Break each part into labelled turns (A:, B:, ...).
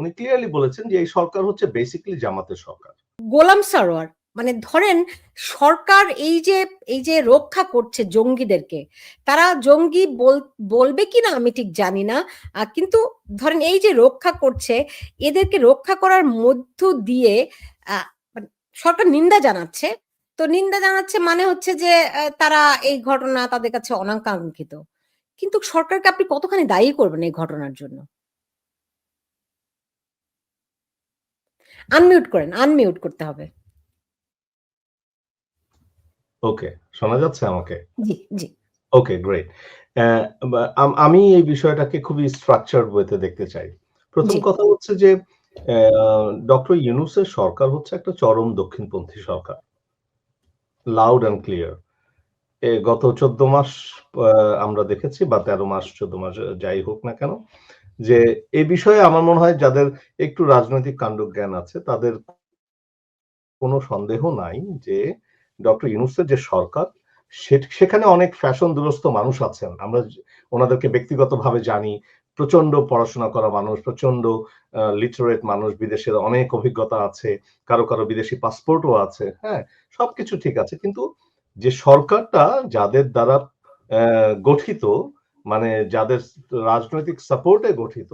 A: উনি ক্লিয়ারলি বলেছেন যে এই সরকার হচ্ছে বেসিক্যালি জামাতের সরকার।
B: গোলাম সারোয়ার মানে ধরেন সরকার এই যে এই যে রক্ষা করছে জঙ্গিদেরকে, তারা জঙ্গি বলবে কি না আমি ঠিক জানি না কিন্তু ধরেন এই যে রক্ষা করছে, এদেরকে রক্ষা করার মধ্য দিয়ে মানে সরকার নিন্দা জানাচ্ছে, তো নিন্দা জানাচ্ছে মানে হচ্ছে যে তারা এই ঘটনা তাদের কাছে অনাকাঙ্ক্ষিত। কিন্তু সরকারকে আপনি কতখানি দায়ী করবেন এই ঘটনার জন্য? আনমিউট করেন আনমিউট করতে হবে।
A: ওকে শোনা যাচ্ছে আমাকে?
B: জি জি।
A: ওকে গ্রেট আমি এই বিষয়টাকে খুবই স্ট্রাকচার ওয়েতে দেখতে চাই। প্রথম কথা হচ্ছে যে ডক্টর ইউনুসের সরকার হচ্ছে একটা চরম দক্ষিণপন্থী সরকার। লাউড অ্যান্ড ক্লিয়ার গত চোদ্দ মাস আমরা দেখেছি বা তেরো মাস চোদ্দ মাস যাই হোক না কেন যে এ বিষয়ে আমার মনে হয় যাদের একটু রাজনৈতিক কাণ্ডজ্ঞান আছে, তাদের কোনো সন্দেহ নাই যে ডক্টর ইউনুসের যে সরকার সেখানে অনেক ফ্যাশন দুরস্ত মানুষ আছেন। আমরা ওনাদেরকে ব্যক্তিগতভাবে জানি প্রচণ্ড পড়াশোনা করা মানুষ প্রচণ্ড লিটারেট মানুষ, বিদেশের অনেক অভিজ্ঞতা আছে, কারও কারও বিদেশি পাসপোর্টও আছে হ্যাঁ সবকিছু ঠিক আছে। কিন্তু যে সরকারটা যাদের দ্বারা গঠিত মানে যাদের রাজনৈতিক সাপোর্টে গঠিত,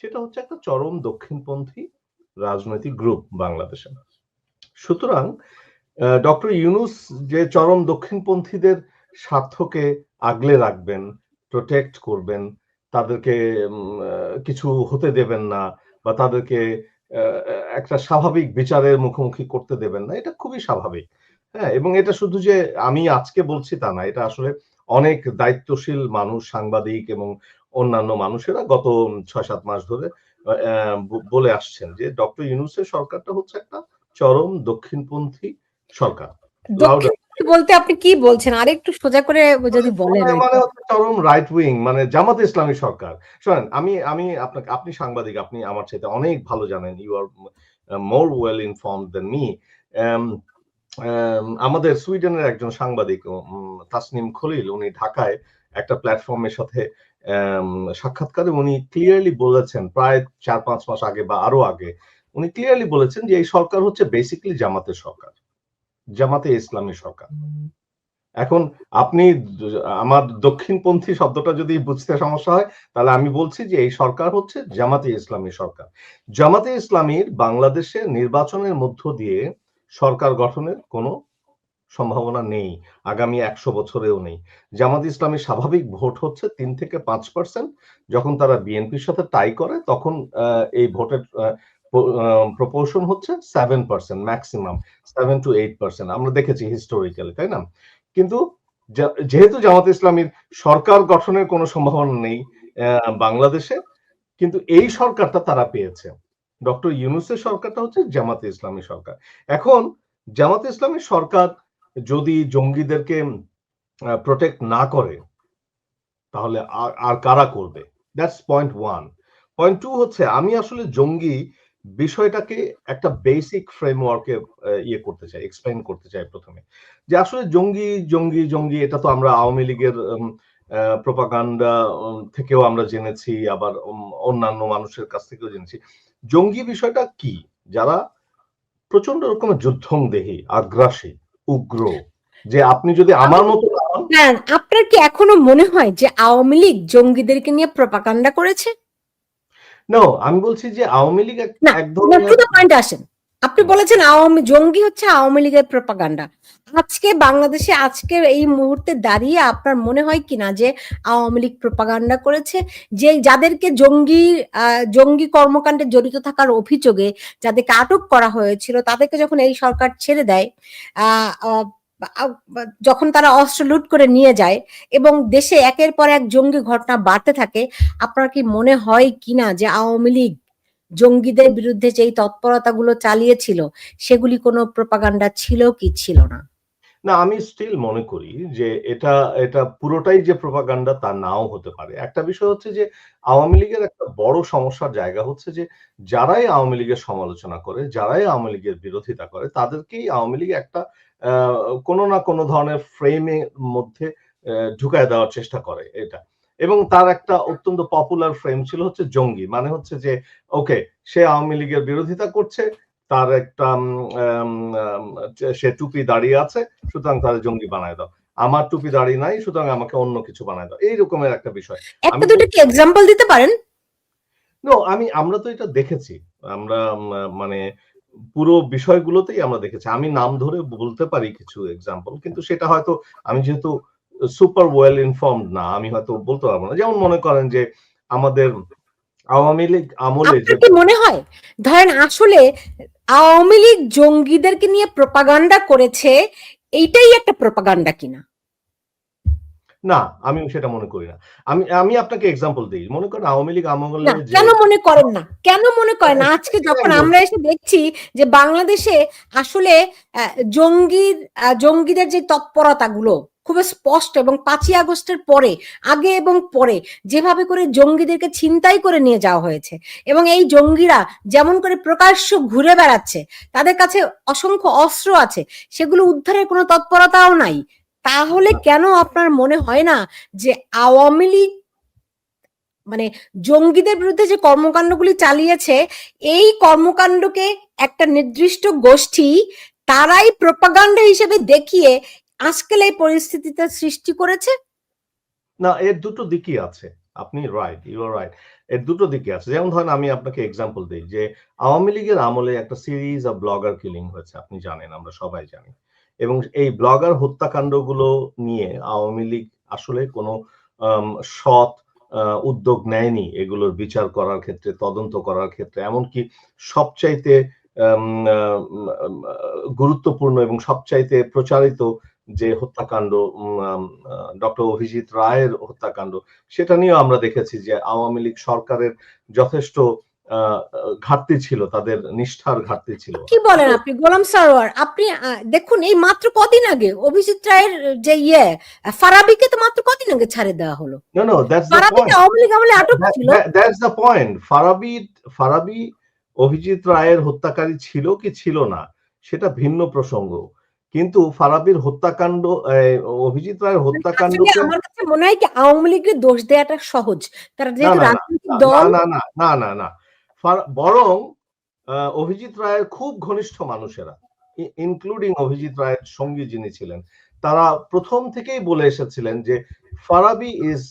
A: সেটা হচ্ছে একটা চরম দক্ষিণপন্থী রাজনৈতিক গ্রুপ বাংলাদেশে। সুতরাং ডক্টর ইউনুস যে চরম দক্ষিণপন্থীদের স্বার্থকে আগলে রাখবেন প্রোটেক্ট করবেন, তাদেরকে কিছু হতে দেবেন না বা তাদেরকে একটা স্বাভাবিক বিচারের মুখোমুখি করতে দেবেন না, এটা খুবই স্বাভাবিক। হ্যাঁ এবং এটা শুধু যে আমি আজকে বলছি তা না, এটা আসলে অনেক দায়িত্বশীল মানুষ সাংবাদিক এবং অন্যান্য মানুষেরা গত ছয় সাত মাস ধরে বলে আসছেন যে ডক্টর ইউনুসের সরকারটা হচ্ছে একটা চরম দক্ষিণপন্থী সরকার।
B: বলতে আপনি কি বলছেন? আর একটু সোজা করে যদি বলেন
A: মানে চরম রাইট উইং মানে জামাত ইসলামী সরকার। শোনেন আমি আমি আপনাকে আপনি সাংবাদিক আপনি আমার চাইতে অনেক ভালো জানেন। You are more well inform than me আমাদের সুইডেনের একজন সাংবাদিক তাসনিম খলিল, উনি ঢাকায় একটা প্ল্যাটফর্মের সাথে সাক্ষাৎকারে উনি ক্লিয়ারলি বলেছেন, প্রায় চার পাঁচ মাস আগে বা আরও আগে, উনি ক্লিয়ারলি বলেছেন যে এই সরকার হচ্ছে বেসিক্যালি জামাতের সরকার, জামাতে ইসলামী সরকার। এখন আপনি আমার দক্ষিণপন্থী শব্দটা যদি বুঝতে সমস্যা হয়, তাহলে আমি বলছি যে এই সরকার হচ্ছে জামাতে ইসলামী সরকার। জামাতে ইসলামীর বাংলাদেশে নির্বাচনের মধ্য দিয়ে সরকার গঠনের কোনো সম্ভাবনা নেই, আগামী একশো বছরেও নেই। জামাত ইসলামী স্বাভাবিক ভোট হচ্ছে তিন থেকে পাঁচ পার্সেন্ট যখন তারা বিএনপির সাথে টাই করে, তখন এই ভোটের প্রপোর্শন হচ্ছে seven percent maximum seven to eight percent আমরা দেখেছি হিস্টোরিক্যালি তাই না? কিন্তু যেহেতু জামাত ইসলামীর সরকার গঠনের কোনো সম্ভাবনা নেই বাংলাদেশে, কিন্তু এই সরকারটা তারা পেয়েছে। ডক্টর ইউনুসের সরকারটা হচ্ছে জামাতে ইসলামী সরকার। এখন জামাতে ইসলামী সরকার যদি জঙ্গিদেরকে প্রোটেক্ট না করে, তাহলে আর কারা করবে? That's point one point two হচ্ছে, আমি আসলে জঙ্গি বিষয়টাকে একটা বেসিক ফ্রেমওয়ার্কে ইয়ে করতে চাই এক্সপ্লেন করতে চাই প্রথমে। যে আসলে জঙ্গি জঙ্গি জঙ্গি, এটা তো আমরা আওয়ামী লীগের প্রপাগান্ডা থেকেও আমরা জেনেছি, আবার অন্যান্য মানুষের কাছ থেকেও জেনেছি। জঙ্গি বিষয়টা কি? যারা প্রচণ্ড রকমের যুদ্ধং দেহে আগ্রাসে উগ্র যে আপনি যদি আমার মতো
B: হ্যাঁ আপনার কি এখনও মনে হয় যে আওয়ামী লীগ জঙ্গিদেরকে নিয়ে প্রপাকাণ্ডা করেছে?
A: না আমি বলছি যে আওয়ামী লীগ
B: এক ধরনের পয়েন্ট আসেন। আপনি বলেছেন আওয়ামী জঙ্গি হচ্ছে আওয়ামী লীগের প্রপাগান্ডা আজকে বাংলাদেশে আজকে এই মুহূর্তে দাঁড়িয়ে আপনার মনে হয় কিনা যে আওয়ামী লীগ প্রপাগান্ডা করেছে? যে যাদেরকে জঙ্গি জঙ্গি কর্মকাণ্ডে জড়িত থাকার অভিযোগে যাদেরকে আটক করা হয়েছিল তাদেরকে যখন এই সরকার ছেড়ে দেয় আহ যখন তারা অস্ত্র লুট করে নিয়ে যায় এবং দেশে একের পর এক জঙ্গি ঘটনা বাড়তে থাকে আপনার কি মনে হয় কিনা যে আওয়ামী লীগ জঙ্গিদের বিরুদ্ধে যে তৎপরতাগুলো চালিয়েছিল, সেগুলি কোনো প্রপাগান্ডা ছিল কি ছিল না?
A: না, আমি স্টিল মনে করি যে এটা এটা পুরোটাই যে প্রপাগান্ডা তা নাও হতে পারে। একটা বিষয় হচ্ছে যে আওয়ামী লীগের একটা বড় সমস্যার জায়গা হচ্ছে যে যারাই আওয়ামী লীগের সমালোচনা করে, যারাই আওয়ামী লীগের বিরোধিতা করে, তাদেরকেই আওয়ামী লীগ একটা কোনো না কোনো ধরনের ফ্রেমের মধ্যে ঢুকায় দেওয়ার চেষ্টা করে এটা। এবং তার একটা অত্যন্ত পপুলার ফ্রেম ছিল হচ্ছে জঙ্গি। মানে হচ্ছে যে ওকে সে আওয়ামী লীগের বিরোধিতা করছে তার একটা সে টুপি দাঁড়িয়ে আছে সুতরাং তার জঙ্গি বানায় দাও। আমার টুপি দাঁড়িয়ে নাই সুতরাং আমাকে অন্য কিছু বানায় দাও। এই রকমের একটা বিষয়।
B: একটা দুটো কি এক্সাম্পল দিতে পারেন?
A: নো আমি আমরা তো এটা দেখেছি। আমরা মানে পুরো বিষয়গুলোতেই আমরা দেখেছি। আমি নাম ধরে বলতে পারি কিছু এক্সাম্পল কিন্তু সেটা হয়তো আমি যেহেতু সুপার ওয়েল ইনফর্মড না আমি হয়তো বলতে পারব না। যেমন মনে করেন যে আমাদের আওয়ামী লীগ আমলে
B: কি মনে হয়? ধরেন আসলে আওয়ামী লীগ জঙ্গিদেরকে নিয়ে প্রপাগান্ডা করেছে এইটাই একটা প্রপাগান্ডা কিনা?
A: না আমি সেটা মনে করি না। আমি আমি আপনাকে এক্সাম্পল দিই। মনে করেন আওয়ামী লীগ আমলে
B: কেন মনে করেন না? কেন মনে করেন না? আজকে যখন আমরা এসে দেখছি যে বাংলাদেশে আসলে জঙ্গি জঙ্গিদের যে তৎপরতা গুলো খুব স্পষ্ট এবং পাঁচই আগস্টের পরে আগে এবং পরে যেভাবে করে জঙ্গিদেরকে ছিনতাই করে নিয়ে যাওয়া হয়েছে এবং এই জঙ্গিরা যেমন করে প্রকাশ্য ঘুরে বেড়াচ্ছে তাদের কাছে অসংখ্য অস্ত্র আছে সেগুলো উদ্ধারের কোনো তৎপরতাও নাই। তাহলে কেন আপনার মনে হয় না যে আওয়ামী লীগ মানে জঙ্গিদের বিরুদ্ধে যে কর্মকাণ্ডগুলি চালিয়েছে এই কর্মকাণ্ডকে একটা নির্দিষ্ট গোষ্ঠী তারাই প্রপাগান্ডা হিসেবে দেখিয়ে আজকাল এই পরিস্থিতিতে সৃষ্টি করেছে?
A: না, এর দুটো দিকই আছে। আপনি রাইট ইউ আর রাইট এর দুটো দিকই আছে। যেমন ধরেন আমি আপনাকে এক্সাম্পল দিই যে, আওয়ামী লীগের আমলে একটা সিরিজ অফ ব্লগার কিলিং হয়েছে, আপনি জানেন, আমরা সবাই জানি। এবং এই ব্লগার হত্যাকাণ্ডগুলো নিয়ে আওয়ামী লীগ আসলে কোনো সৎ উদ্যোগ নেয়নি এগুলোর বিচার করার ক্ষেত্রে, তদন্ত করার ক্ষেত্রে। এমনকি সবচাইতে গুরুত্বপূর্ণ এবং সবচাইতে প্রচারিত যে হত্যাকাণ্ড ডক্টর অভিজিৎ রায়ের হত্যাকাণ্ড সেটা নিয়েও আমরা দেখেছি যে আওয়ামী লীগ সরকারের যথেষ্ট ঘাটতি ছিল তাদের নিষ্ঠার ঘাটতি ছিল।
B: কি বলেন আপনি? গোলাম সারোয়ার আপনি দেখুন এই মাত্র কদিন আগে অভিজিৎ রায়ের যে ইয়ে ফারাবিকে তো মাত্র কদিন আগে ছাড়ে দেওয়া হলো।
A: That's the
B: ফারাবিকে
A: point.
B: Awami League আমলে আটক ছিল।
A: that's the point. Farabi Farabi Abhijit রায়ের হত্যাকারী ছিল কি ছিল না সেটা ভিন্ন প্রসঙ্গ। কিন্তু ফারাবির হত্যাকাণ্ড অভিজিৎ রায়ের
B: আসলে
A: হত্যাকাণ্ডকে
B: আমার কাছে মনে হয় কি আওয়ামী লীগের দোষ দেওয়াটা সহজ। তারা যেহেতু
A: না না,
B: রাজনৈতিক দল।
A: না না না না না বরং অভিজিৎ রায়ের খুব ঘনিষ্ঠ মানুষেরা ইনক্লুডিং অভিজিৎ রায়ের সঙ্গী যিনি ছিলেন তারা প্রথম থেকেই বলে এসেছিলেন যে Farabi is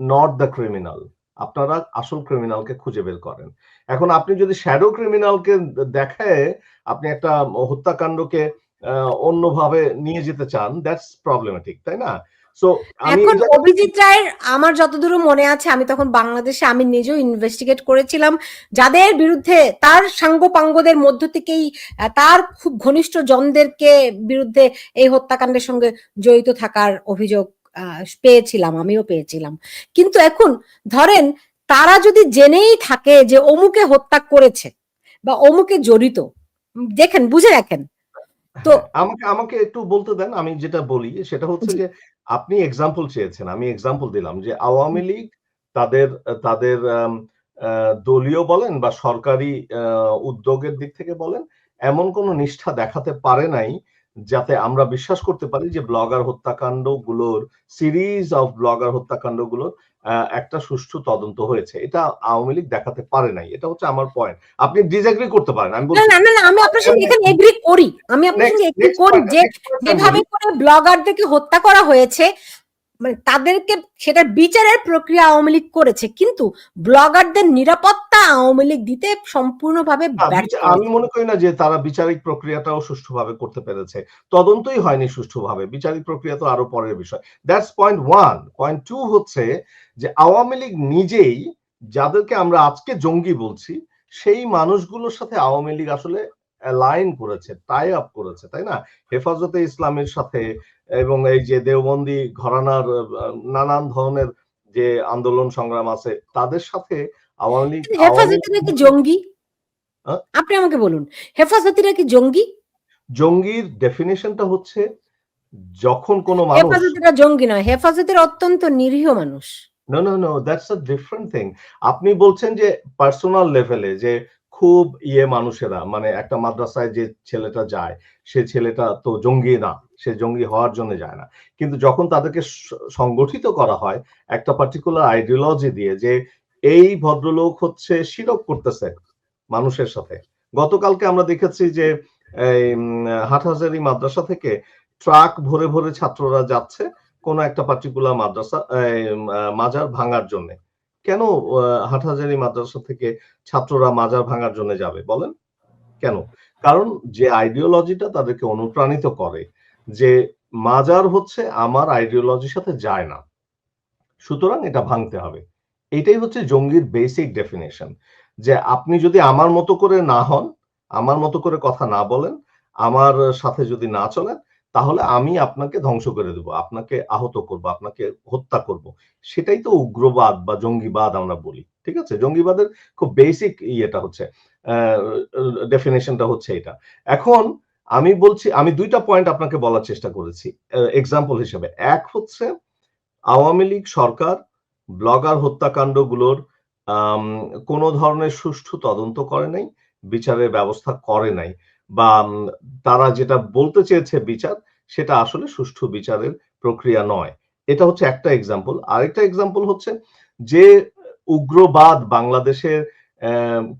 A: not the criminal আপনারা আসল ক্রিমিনালকে খুঁজে বের করেন। এখন আপনি যদি শ্যাডো ক্রিমিনালকে দেখায় আপনি একটা হত্যাকাণ্ডকে অন্যভাবে নিয়ে যেতে চান দ্যাটস প্রবলেমেটিক তাই না? সো
B: এখন অভিজিৎ রায়ের আমার যতদূর মনে আছে আমি তখন বাংলাদেশে আমি নিজেও ইনভেস্টিগেট করেছিলাম। যাদের বিরুদ্ধে তার সাঙ্গপাঙ্গদের মধ্য থেকেই তার খুব ঘনিষ্ঠ জনদেরকে বিরুদ্ধে এই হত্যাকাণ্ডের সঙ্গে জড়িত থাকার অভিযোগ আহ, পেয়েছিলাম আমিও পেয়েছিলাম। কিন্তু এখন ধরেন তারা যদি জেনেই থাকে যে অমুকে হত্যা করেছে বা অমুকে জড়িত দেখেন বুঝে রাখেন তো
A: আমাকে আমাকে একটু বলতে দেন আমি যেটা বলি সেটা হচ্ছে যে আপনি এক্সাম্পল চেয়েছেন আমি এক্সাম্পল দিলাম যে আওয়ামী লীগ তাদের তাদের দলীয় বলেন বা সরকারি আহ, উদ্যোগের দিক থেকে বলেন এমন কোনো নিষ্ঠা দেখাতে পারে নাই যাতে আমরা বিশ্বাস করতে পারি যে ব্লগার হত্যাকাণ্ডগুলোর সিরিজ অফ ব্লগার হত্যাকাণ্ডগুলোর একটা সুষ্ঠু তদন্ত হয়েছে। এটা আওয়ামী লীগ দেখাতে পারে নাই। এটা হচ্ছে আমার পয়েন্ট আপনি ডিসএগ্রি করতে পারেন আমি
B: না
A: বলছি
B: না না না, আমি আপনার সঙ্গে এখানে এগ্রি করি। আমি আপনার
A: সাথে
B: সঙ্গে এগ্রি করি যে যেভাবে করে ব্লগারদেরকে হত্যা করা হয়েছে মানে তাদেরকে সেটা বিচারের প্রক্রিয়া আওয়ামী লীগ করেছে কিন্তু ব্লগারদের নিরাপত্তা আওয়ামী লীগ দিতে সম্পূর্ণভাবে
A: আমি মনে করি না যে তারা বিচারিক প্রক্রিয়াটাও সুষ্ঠুভাবে করতে পেরেছে। তদন্তই হয়নি সুষ্ঠুভাবে বিচারিক প্রক্রিয়া তো আরও পরের বিষয়। That's point one point two হচ্ছে যে আওয়ামী লীগ নিজেই যাদেরকে আমরা আজকে জঙ্গি বলছি সেই মানুষগুলোর সাথে আওয়ামী লীগ আসলে লাইন করেছে টাই আপ করেছে তাই না? হেফাজতে ইসলামের সাথে এবং এই যে দেওবন্দি ঘরানার নানান ধরনের যে আন্দোলন সংগ্রাম আছে তাদের সাথে আওয়ামী লীগ আওয়ামী
B: হেফাজতে নাকি জঙ্গি? আপনি আমাকে বলুন হেফাজতি নাকি জঙ্গি?
A: জঙ্গির ডেফিনেশনটা হচ্ছে যখন কোনো মানুষ
B: হেফাজতিরা জঙ্গি নয় হেফাজতের অত্যন্ত নিরীহ মানুষ।
A: No no no that's a different thing আপনি বলছেন যে পার্সোনাল লেভেলে যে খুব ইয়ে মানুষেরা মানে একটা মাদ্রাসায় যে ছেলেটা যায়, সে ছেলেটা তো জঙ্গি না, সে জঙ্গি হওয়ার জন্য যায় না। কিন্তু যখন তাদেরকে সংগঠিত করা হয়, একটা পার্টিকুলার আইডিওলজি দিয়ে যে এই ভদ্রলোক হচ্ছে শিরক করতেছে মানুষের সাথে। গতকালকে আমরা দেখেছি যে, এই হাটহাজারি মাদ্রাসা থেকে ট্রাক ভরে ভরে ছাত্ররা যাচ্ছে কোন একটা পার্টিকুলার মাদ্রাসা মাজার ভাঙার জন্য। কেন হাটহাজারি মাদ্রাসা থেকে ছাত্ররা মাজার ভাঙার জন্য যাবে বলেন? কেন? কারণ যে আইডিওলজিটা তাদেরকে অনুপ্রাণিত করে যে মাজার হচ্ছে আমার আইডিওলজির সাথে যায় না। সুতরাং এটা ভাঙতে হবে। এটাই হচ্ছে জঙ্গির বেসিক ডেফিনেশন যে আপনি যদি আমার মতো করে না হন, আমার মতো করে কথা না বলেন, আমার সাথে যদি না চলেন তাহলে আমি আপনাকে ধ্বংস করে দেব আপনাকে আহত করব আপনাকে হত্যা করব। সেটাই তো উগ্রবাদ বা জঙ্গিবাদ আমরা বলি ঠিক আছে? জঙ্গিবাদের খুব বেসিক ইয়েটা হচ্ছে ডেফিনেশনটা হচ্ছে এটা। এখন আমি বলছি আমি দুইটা পয়েন্ট আপনাকে বলার চেষ্টা করেছি এক্সাম্পল হিসেবে। এক হচ্ছে আওয়ামী লীগ সরকার ব্লগার হত্যাকাণ্ডগুলোর আম, কোনো ধরনের সুষ্ঠু তদন্ত করে নাই বিচারের ব্যবস্থা করে নাই। বা তারা যেটা বলতে চেয়েছে বিচার, সেটা আসলে সুষ্ঠু বিচারের প্রক্রিয়া নয়। এটা হচ্ছে একটা এক্সাম্পল আরেকটা এক্সাম্পল হচ্ছে যে উগ্রবাদ বাংলাদেশের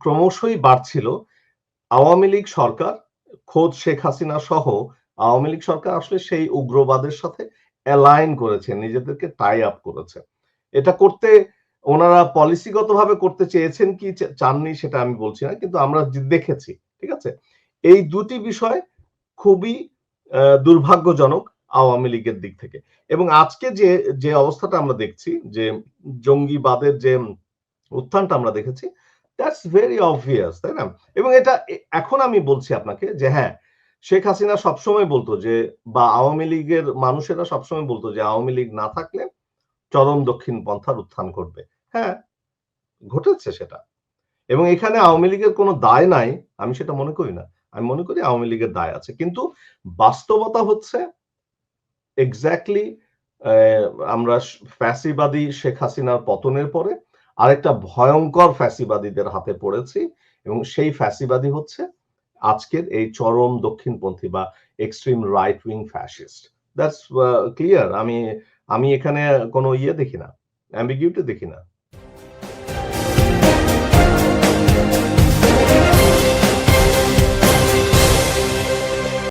A: ক্রমশই বাড়ছিল। আওয়ামী লীগ সরকার, খোদ শেখ হাসিনা সহ আওয়ামী লীগ সরকার আসলে সেই উগ্রবাদের সাথে অ্যালাইন করেছে, নিজেদেরকে টাই আপ করেছে। এটা করতে ওনারা পলিসিগতভাবে করতে চেয়েছেন কি চাননি সেটা আমি বলছি না, কিন্তু আমরা দেখেছি, ঠিক আছে? এই দুটি বিষয় খুবই দুর্ভাগ্যজনক আওয়ামী লীগের দিক থেকে। এবং আজকে যে যে অবস্থাটা আমরা দেখছি, যে জঙ্গিবাদের যে উত্থানটা আমরা দেখেছি দ্যাটস ভেরি অবভিয়াস তাই না? এবং এটা এখন আমি বলছি আপনাকে যে হ্যাঁ শেখ হাসিনা সবসময় বলতো যে, বা আওয়ামী লীগের মানুষেরা সবসময় বলতো যে, আওয়ামী লীগ না থাকলে চরম দক্ষিণ পন্থার উত্থান করবে হ্যাঁ ঘটেছে সেটা। এবং এখানে আওয়ামী লীগের কোনো দায় নাই, আমি সেটা মনে করি না। আমি মনে করি আওয়ামী লীগের দায় আছে। কিন্তু বাস্তবতা হচ্ছে এক্স্যাক্টলি আমরা ফ্যাসিবাদী শেখ হাসিনার পতনের পরে আরেকটা ভয়ঙ্কর ফ্যাসিবাদীদের হাতে পড়েছি এবং সেই ফ্যাসিবাদী হচ্ছে আজকের এই চরম দক্ষিণপন্থী বা extreme right wing fascist that's clear আমি আমি এখানে কোনো ইয়ে দেখি না অ্যাম্বিগিউটি দেখি না।